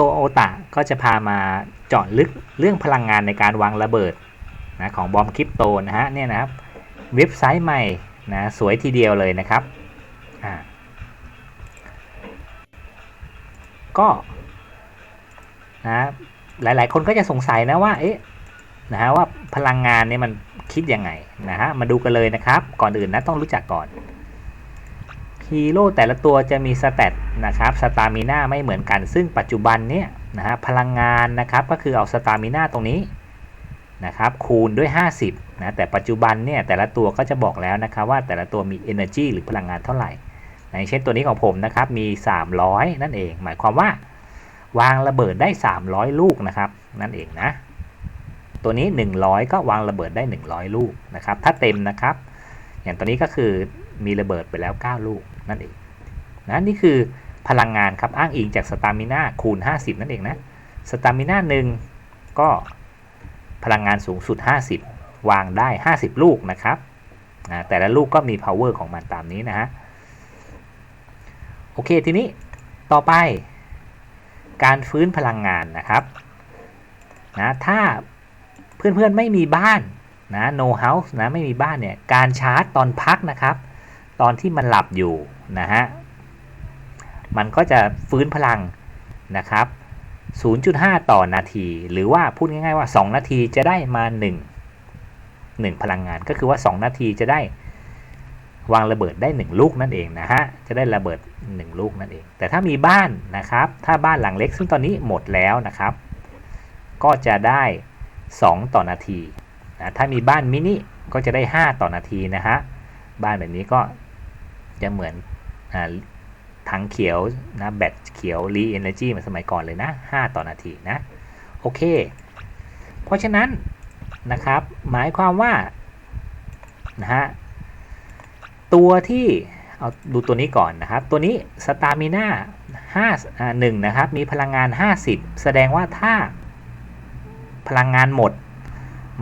โตโอตะก็จะพามาเจาะลึกเรื่องพลังงานในการวางระเบิดนะของบอมคริปโตนะฮะเนี่ยนะครับเว็บไซต์ใหม่นะสวยทีเดียวเลยนะครับอ่าก็นะหลายๆ คนก็จะสงสัยนะว่าเอ๊ะนะฮะว่าพลังงานเนี่ยมันคิดยังไงนะฮะมาดูกันเลยนะครับ ก่อนอื่นนะต้องรู้จักก่อน ฮีโร่แต่ละตัวจะมีสเตตนะครับสตามิน่าไม่เหมือนกัน ซึ่งปัจจุบันเนี่ยนะฮะพลังงานนะครับก็คือเอาสตามิน่าตรงนี้นะครับคูณด้วย 50นะแต่ปัจจุบันเนี่ยแต่ละตัวก็จะบอกแล้วนะครับว่าแต่ละตัวมี energy หรือพลังงานเท่าไหร่อย่างเช่นตัวนี้ของผมนะครับมี 300 นั่นเอง หมายความว่า วางระเบิดได้ 300 ลูกนะครับนั่นเองนะตัวนี้ 100 ก็วางระเบิดได้ 100 ลูกนะครับถ้าเต็มนะครับ อย่างตัวนี้ก็คือมีระเบิดไปแล้ว 9 ลูก นั่นเองนะนี่คือพลังงานครับอ้างอิงจากสตามิน่าคูณ 50 นั่นเองนะสตามิน่าหนึ่งก็พลังงานสูงสุด 50 วางได้ 50 ลูกนะครับนะแต่ละลูกก็มี power ของมันตามนี้นะฮะโอเคทีนี้ต่อไป การฟื้นพลังงานนะครับนะถ้าเพื่อนๆไม่มีบ้านนะ no house นะไม่มีบ้านเนี่ยการชาร์จตอนพักนะครับ ตอนที่มันหลับอยู่ นะฮะ มันก็จะฟื้นพลังนะครับ 0.5 ต่อนาที หรือว่าพูดง่ายๆว่า 2 นาทีจะได้มา 1 1 พลังงาน ก็คือว่า 2 นาทีจะได้วางระเบิดได้ 1 ลูกนั่นเองนะฮะ จะได้ระเบิด 1 ลูกนั่นเอง แต่ถ้ามีบ้านนะครับ ถ้าบ้านหลังเล็กซึ่งตอนนี้หมดแล้วนะครับ ก็จะได้ 2 ต่อนาทีนะถ้ามีบ้านมินิก็จะได้ 5 ต่อนาทีนะฮะ บ้านแบบนี้ก็จะเหมือน ถังเขียวนะแบตเขียวรีเอนเนจีเหมือนสมัยก่อนเลยนะ 5 ต่อนาทีนะ โอเค เพราะฉะนั้นนะครับหมายความว่านะฮะตัวที่เอาดูตัวนี้ก่อนนะครับ ตัวนี้สตามิน่า5อ่า1นะครับ มีพลังงาน 50 แสดงว่าถ้าพลังงานหมด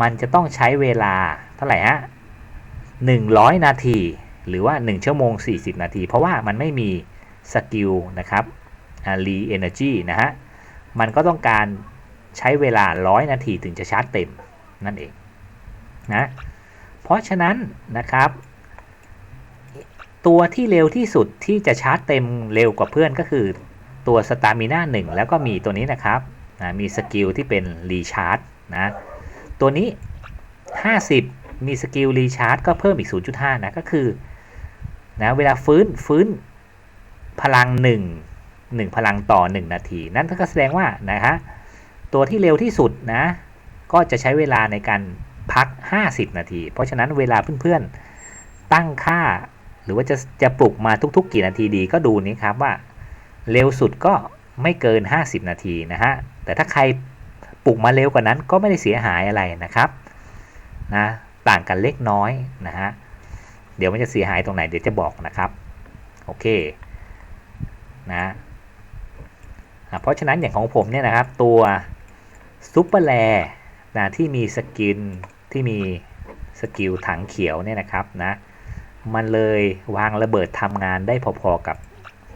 มันจะต้องใช้เวลาเท่าไหร่ฮะ100 นาที หรือว่า 1 ชั่วโมง 40 นาที เพราะว่ามันไม่มีสกิลนะครับรีเอเนอร์จีนะฮะ มันก็ต้องการใช้เวลา 100 นาทีถึงจะชาร์จเต็มนั่นเองนะ เพราะฉะนั้นนะครับ ตัวที่เร็วที่สุดที่จะชาร์จเต็มเร็วกว่าเพื่อนก็คือตัวสตามิน่าหนึ่งแล้วก็มีตัวนี้นะครับนะมีสกิลที่เป็นรีชาร์จนะตัวนี้ 50 มีสกิลรีชาร์จก็เพิ่มอีก 0.5 นะ ก็คือ นะเวลาฟื้นฟื้นพลัง1 1 พลังต่อ 1 นาที นั่นก็แสดงว่านะฮะตัวที่เร็วที่สุดนะก็จะใช้เวลาในการพัก 50 นาที เพราะฉะนั้นเวลาเพื่อนๆตั้งค่า หรือว่าจะจะปลุกมาทุกๆ กี่นาทีดีก็ดูนี้ครับว่าเร็วสุดก็ไม่เกิน 50 นาทีนะฮะแต่ถ้าใครปลุกมาเร็วกว่านั้นก็ไม่ได้เสียหายอะไรนะครับนะต่างกันเล็กน้อยนะฮะ เดี๋ยวมันจะเสียหายตรงไหนเดี๋ยวจะบอกนะครับ โอเคนะเพราะฉะนั้นอย่างของผมเนี่ยนะครับ ตัวซูเปอร์แลนะที่มีสกินที่มีสกิลถังเขียวเนี่ยนะครับนะมันเลยวางระเบิดทำงานได้พอๆกับ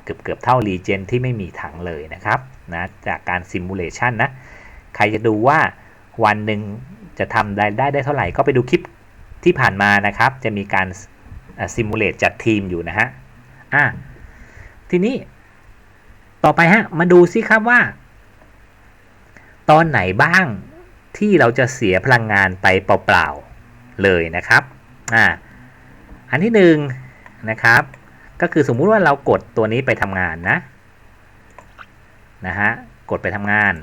เกือบเกือบเท่ารีเจนที่ไม่มีถังเลยนะครับนะจากการซิมูเลชันนะใครจะดูว่าวันหนึ่งจะทำได้ได้ได้เท่าไหร่ก็ไปดูคลิปที่ผ่านมานะครับ จะมีการ ซิมูเลตจัดทีมอยู่นะฮะอะทีนี้ต่อไปฮะมาดูซิครับว่า ตอนไหนบ้างที่เราจะเสียพลังงานไปเปล่าๆเลยนะครับอ่าอันที่หนึ่งนะครับ ก็คือสมมุติว่าเรากดตัวนี้ไปทำงานนะนะฮะกดไปทำงาน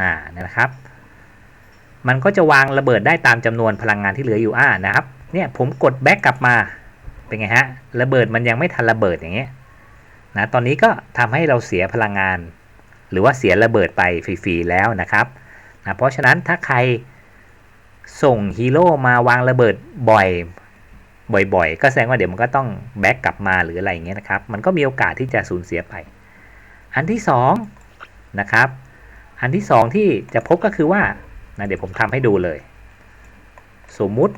อ่านะครับ มันก็จะวางระเบิดได้ตามจำนวนพลังงานที่เหลืออยู่อ่านะครับเนี่ยผมกดแบ็กกลับมาเป็นไงฮะระเบิดมันยังไม่ทันระเบิดอย่างเงี้ยนะตอนนี้ก็ทำให้เราเสียพลังงาน หรือว่าเสียระเบิดไปฟรีๆแล้วนะครับนะเพราะฉะนั้นถ้าใครส่งฮีโร่มาวางระเบิดบ่อยบ่อยๆ ก็แสดงว่าเดี๋ยวมันก็ต้องแบ็กกลับมาหรืออะไรอย่างเงี้ยนะครับ มันก็มีโอกาสที่จะสูญเสียไป อันที่2นะครับ อันที่ 2 ที่จะพบก็คือว่า นะเดี๋ยวผมทำให้ดูเลย สมมุติ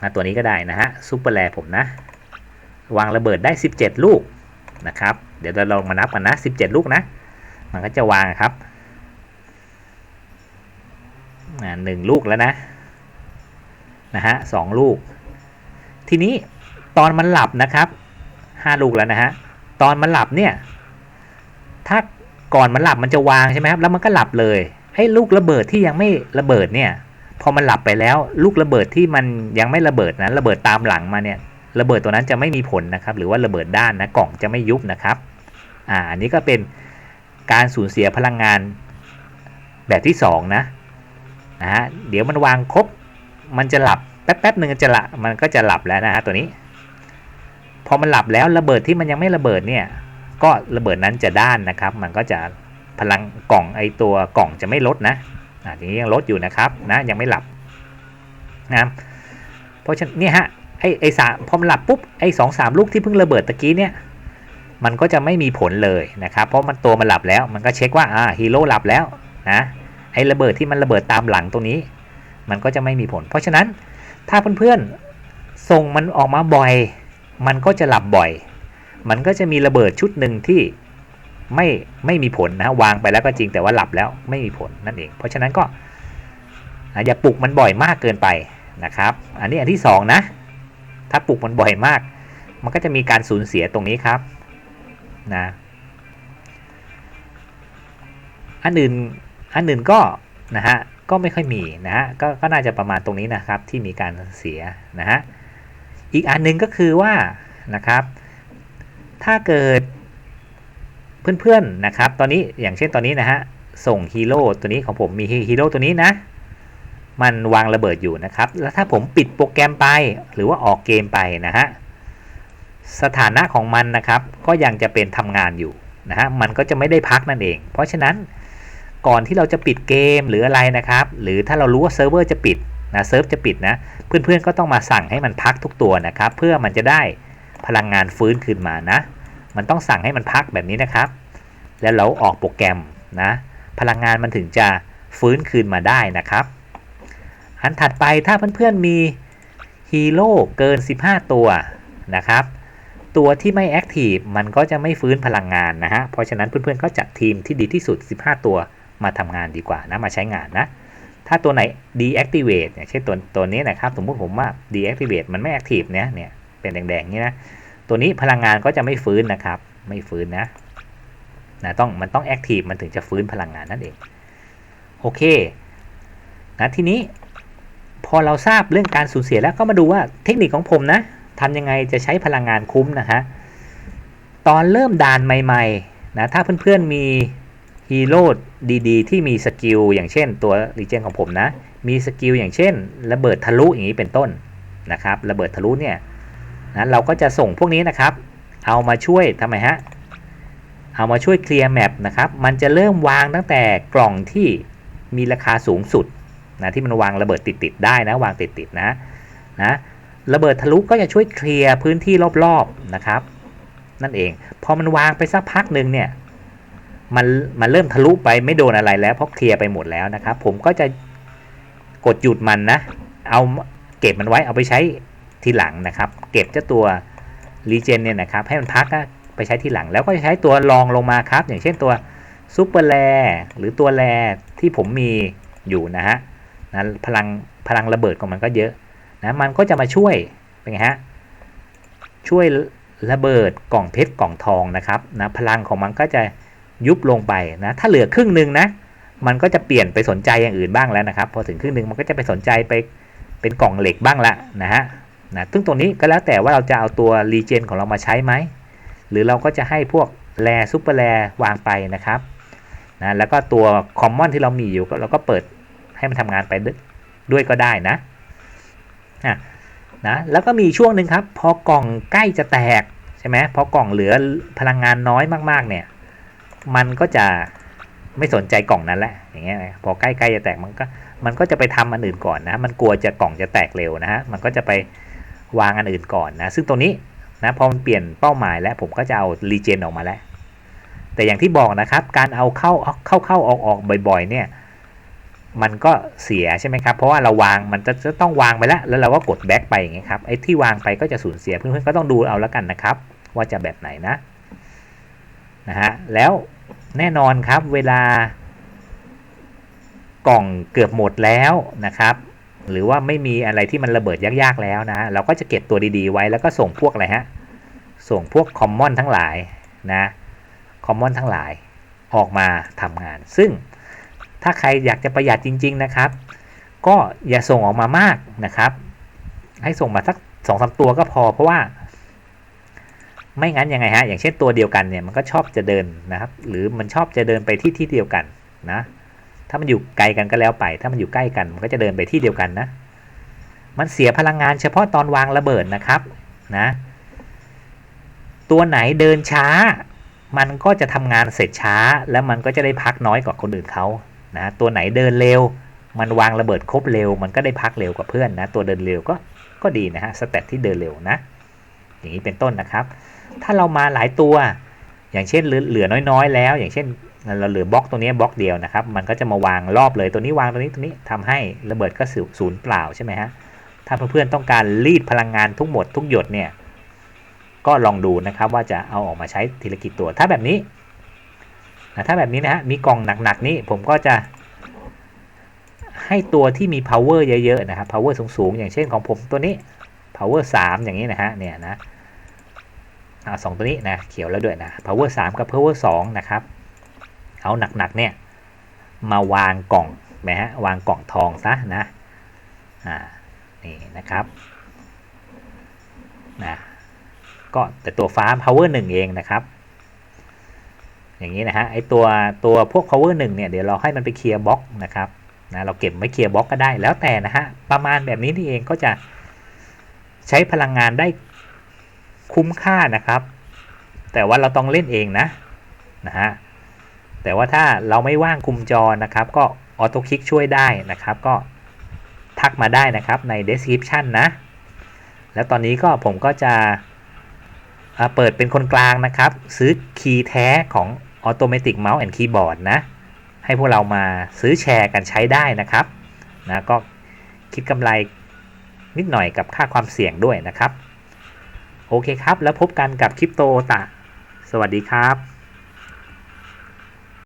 นะตัวนี้ก็ได้นะฮะซูเปอร์แลผมนะ วางระเบิดได้ 17 ลูกนะครับ เดี๋ยวเราลองมานับกันนะ 17 ลูกนะ มันก็จะวางครับอ่าหนึ่งลูกแล้วนะนะฮะสองลูก ทีนี้ตอนมันหลับนะครับห้าลูกแล้วนะฮะตอนมันหลับเนี่ยถ้าก่อนมันหลับมันจะวางใช่ไหมครับแล้วมันก็หลับเลย ให้ลูกระเบิดที่ยังไม่ระเบิดเนี่ยพอมันหลับไปแล้ว ลูกระเบิดที่มันยังไม่ระเบิดนะระเบิดตามหลังมาเนี่ยระเบิดตัวนั้นจะไม่มีผลนะครับ หรือว่าระเบิดด้านนะกล่องจะไม่ยุบนะครับอ่าอันนี้ก็เป็นการสูญเสียพลังงานแบบที่2นะนะฮะเดี๋ยวมันวางครบมันจะหลับแป๊บๆหนึ่งจะละมันก็จะหลับแล้วนะฮะตัวนี้ พอมันหลับแล้วระเบิดที่มันยังไม่ระเบิดเนี่ยก็ระเบิดนั้นจะด้านนะครับ มันก็จะ พลังกล่องไอตัวกล่องจะไม่ลดนะอ่าทีนี้ยังลดอยู่นะครับนะยังไม่หลับนะเพราะฉะนั้นเนี่ยฮะไอไอสามพอมหลับปุ๊บไอสองสามลูกที่เพิ่งระเบิดตะกี้เนี่ยมันก็จะไม่มีผลเลยนะครับ เพราะมันตัวมันหลับแล้ว มันก็เช็คว่าอ่าฮีโร่หลับแล้วนะไอระเบิดที่มันระเบิดตามหลังตรงนี้ มันก็จะไม่มีผล เพราะฉะนั้นถ้าเพื่อนๆส่งมันออกมาบ่อย มันก็จะหลับบ่อย มันก็จะมีระเบิดชุดหนึ่งที่ ไม่ไม่มีผลนะวางไปแล้วก็จริงแต่ว่าหลับแล้วไม่มีผลนั่นเอง เพราะฉะนั้นก็อย่าปลุกมันบ่อยมากเกินไปนะครับ อันนี้อันที่2นะถ้าปลุกมันบ่อยมาก มันก็จะมีการสูญเสียตรงนี้ครับนะอันอื่นอันอื่นก็นะฮะก็ไม่ค่อยมีนะฮะกก็น่าจะประมาณตรงนี้นะครับที่มีการเสียนะฮะอีกอันหนึงก็คือว่านะครับ ถ้าเกิด เพื่อนๆนะครับตอนนี้อย่างเช่นตอนนี้นะฮะส่งฮีโร่ตัวนี้ของผมมีฮีโร่ตัวนี้นะ มันวางระเบิดอยู่นะครับ แล้วถ้าผมปิดโปรแกรมไปหรือว่าออกเกมไปนะฮะสถานะของมันนะครับก็ยังจะเป็นทำงานอยู่นะฮะมันก็จะไม่ได้พักนั่นเอง เพราะฉะนั้นก่อนที่เราจะปิดเกมหรืออะไรนะครับ หรือถ้าเรารู้ว่าเซิร์ฟเวอร์จะปิดนะเซิร์ฟจะปิดนะเพื่อนๆก็ต้องมาสั่งให้มันพักทุกตัวนะครับ เพื่อมันจะได้พลังงานฟื้นคืนมานะ มันต้องสั่งให้มันพักแบบนี้นะครับ แล้วเราออกโปรแกรมนะ พลังงานมันถึงจะฟื้นคืนมาได้นะครับ อันถัดไปถ้าเพื่อนๆมีฮีโร่เกิน 15 ตัวนะครับ ตัวที่ไม่แอคทีฟมันก็จะไม่ฟื้นพลังงานนะฮะ เพราะฉะนั้นเพื่อนๆก็จัดทีมที่ดีที่สุด 15 ตัวมาทำงานดีกว่านะ มาใช้งานนะ ถ้าตัวไหน deactivate อย่างเช่นตัวตัวนี้นะครับ สมมติผมว่า deactivate มันไม่ active เนี่ยเนี่ยเป็นแดงๆนี่นะ ตัวนี้พลังงานก็จะไม่ฟื้นนะครับ ไม่ฟื้นนะนะต้องมันต้อง active มันถึงจะฟื้นพลังงานนั่นเอง โอเคนะทีนี้พอเราทราบเรื่องการสูญเสียแล้วก็มาดูว่าเทคนิคของผมนะทำยังไงจะใช้พลังงานคุ้มนะฮะตอนเริ่มด่านใหม่ๆนะถ้าเพื่อนๆมีฮีโร่ดีๆ ที่มีสกิลอย่างเช่นตัวรีเจนของผมนะ มีสกิลอย่างเช่น ระเบิดทะลุอย่างนี้เป็นต้นนะครับ ระเบิดทะลุเนี่ย นะเราก็จะส่งพวกนี้นะครับ เอามาช่วยทำไมฮะ เอามาช่วยเคลียร์แมปนะครับ มันจะเริ่มวางตั้งแต่กล่องที่มีราคาสูงสุดนะที่มันวางระเบิดติดๆได้นะวางติดๆนะนะระเบิดทะลุก็จะช่วยเคลียร์พื้นที่รอบๆนะครับ นั่นเอง พอมันวางไปสักพักหนึ่งเนี่ยมันมันเริ่มทะลุไปไม่โดนอะไรแล้วเพราะเคลียร์ไปหมดแล้วนะครับ ผมก็จะกดหยุดมันนะ เอาเก็บมันไว้เอาไปใช้ ทีหลังนะครับ เก็บเจ้าตัวรีเจนเนี่ยนะครับให้มันพักไปใช้ทีหลังแล้วก็ใช้ตัวรองลงมาครับ อย่างเช่นตัวซูเปอร์แรหรือตัวแรที่ผมมีอยู่นะฮะนะพลังพลังระเบิดของมันก็เยอะนะมันก็จะมาช่วยเป็นไงฮะช่วยระเบิดกล่องเพชรกล่องทองนะครับนะพลังของมันก็จะยุบลงไปนะถ้าเหลือครึ่งหนึ่งนะมันก็จะเปลี่ยนไปสนใจอย่างอื่นบ้างแล้วนะครับ พอถึงครึ่งหนึ่งมันก็จะไปสนใจไปเป็นกล่องเหล็กบ้างละนะฮะ นะซึ่งตรงนี้ก็แล้วแต่ว่าเราจะเอาตัวรีเจนของเรามาใช้ไหม หรือเราก็จะให้พวกแรซูเปอร์แรวางไปนะครับนะแล้วก็ตัวคอมมอนที่เรามีอยู่เราก็เปิดให้มันทำงานไปด้วยก็ได้นะนะนะแล้วก็มีช่วงหนึ่งครับ พอกล่องใกล้จะแตกใช่ไหมพอกล่องเหลือพลังงานน้อยมากๆเนี่ยมันก็จะไม่สนใจกล่องนั้นแหละอย่างเงี้ยพอใกล้ๆจะแตกมันก็มันก็จะไปทำอันอื่นก่อนนะ มันกลัวจะกล่องจะแตกเร็วนะฮะมันก็จะไป วางอันอื่นก่อนนะ ซึ่งตรงนี้นะพอมันเปลี่ยนเป้าหมายแล้วผมก็จะเอารีเจนออกมาแล้ว แต่อย่างที่บอกนะครับ การเอาเข้าเข้าเข้าออกออกบ่อยๆ เนี่ย มันก็เสียใช่ไหมครับ เพราะว่าเราวางมันจะจะต้องวางไปแล้ว แล้วเราก็กดแบ็กไปอย่างเงี้ยครับ ไอ้ที่วางไปก็จะสูญเสีย เพื่อนๆก็ต้องดูเอาแล้วกันนะครับ ว่าจะแบบไหนนะนะฮะ แล้วแน่นอนครับเวลากล่องเกือบหมดแล้วนะครับ หรือว่าไม่มีอะไรที่มันระเบิดยากๆแล้วนะ เราก็จะเก็บตัวดีๆไว้แล้วก็ส่งพวกอะไรฮะ ส่งพวกคอมมอนทั้งหลายนะคอมมอนทั้งหลายออกมาทำงาน ซึ่งถ้าใครอยากจะประหยัดจริง ๆนะครับ ก็อย่าส่งออกมามากนะครับ ให้ส่งมาสักสองสาตัวก็พอ เพราะว่า ไม่งั้นยังไงฮะอย่างเช่นตัวเดียวกันเนี่ยมันก็ชอบจะเดินนะครับ หรือมันชอบจะเดินไปที่ที่เดียวกันนะ ถ้ามันอยู่ไกลกันก็แล้วไป ถ้ามันอยู่ใกล้กันมันก็จะเดินไปที่เดียวกันนะ มันเสียพลังงานเฉพาะตอนวางระเบิดนะครับนะ ตัวไหนเดินช้า มันก็จะทำงานเสร็จช้า แล้วมันก็จะได้พักน้อยกว่าคนอื่นเขานะตัวไหนเดินเร็ว มันวางระเบิดครบเร็ว มันก็ได้พักเร็วกว่าเพื่อนนะ ตัวเดินเร็วก็ก็ดีนะฮะสเตตที่เดินเร็วนะ อย่างนี้เป็นต้นนะครับ ถ้าเรามาหลายตัว อย่างเช่นเหลือเหลือน้อยๆ แล้ว อย่างเช่น เราเหลือบล็อกตัวนี้บล็อกเดียวนะครับ มันก็จะมาวางรอบเลยตัวนี้วางตัวนี้ตัวนี้ทำให้ระเบิดก็ศูนย์เปล่าใช่ไหมฮะถ้าเพื่อนๆต้องการรีดพลังงานทุกหมดทุกหยดเนี่ยก็ลองดูนะครับว่าจะเอาออกมาใช้ทีละกี่ตัว ถ้าแบบนี้นะถ้าแบบนี้นะฮะมีกล่องหนักๆนี้ผมก็จะให้ตัวที่มี power เยอะๆนะครับ power สูงๆ อย่างเช่นของผมตัวนี้ power 3 อย่างนี้นะฮะเนี่ยนะอ่าสองตัวนี้นะเขียวแล้วด้วยนะ power 3 กับ power 2 นะครับ เอาหนักๆเนี่ยมาวางกล่องนะฮะวางกล่องทองซะนะอ่านี่นะครับนะก็แต่ตัวฟ้า power 1 เองนะครับ อย่างนี้นะฮะไอตัวตัวพวก power 1 เนี่ยเดี๋ยวเราให้มันไปเคลียร์บล็อกนะครับนะเราเก็บไม่เคลียร์บล็อกก็ได้แล้วแต่นะฮะประมาณแบบนี้นี่เองก็จะใช้พลังงานได้คุ้มค่านะครับ แต่ว่าเราต้องเล่นเองนะนะฮะ แต่ว่าถ้าเราไม่ว่างคุมจอนะครับ ก็ออโต้คลิกช่วยได้นะครับ ก็ทักมาได้นะครับใน description นะ แล้วตอนนี้ก็ผมก็จะเปิดเป็นคนกลางนะครับ ซื้อคีย์แท้ของ Automatic Mouse and Keyboard นะ ให้พวกเรามาซื้อแชร์กันใช้ได้นะครับนะก็คิดกำไรนิดหน่อยกับค่าความเสี่ยงด้วยนะครับ โอเคครับ แล้วพบกันกับคริปโตตะ สวัสดีครับ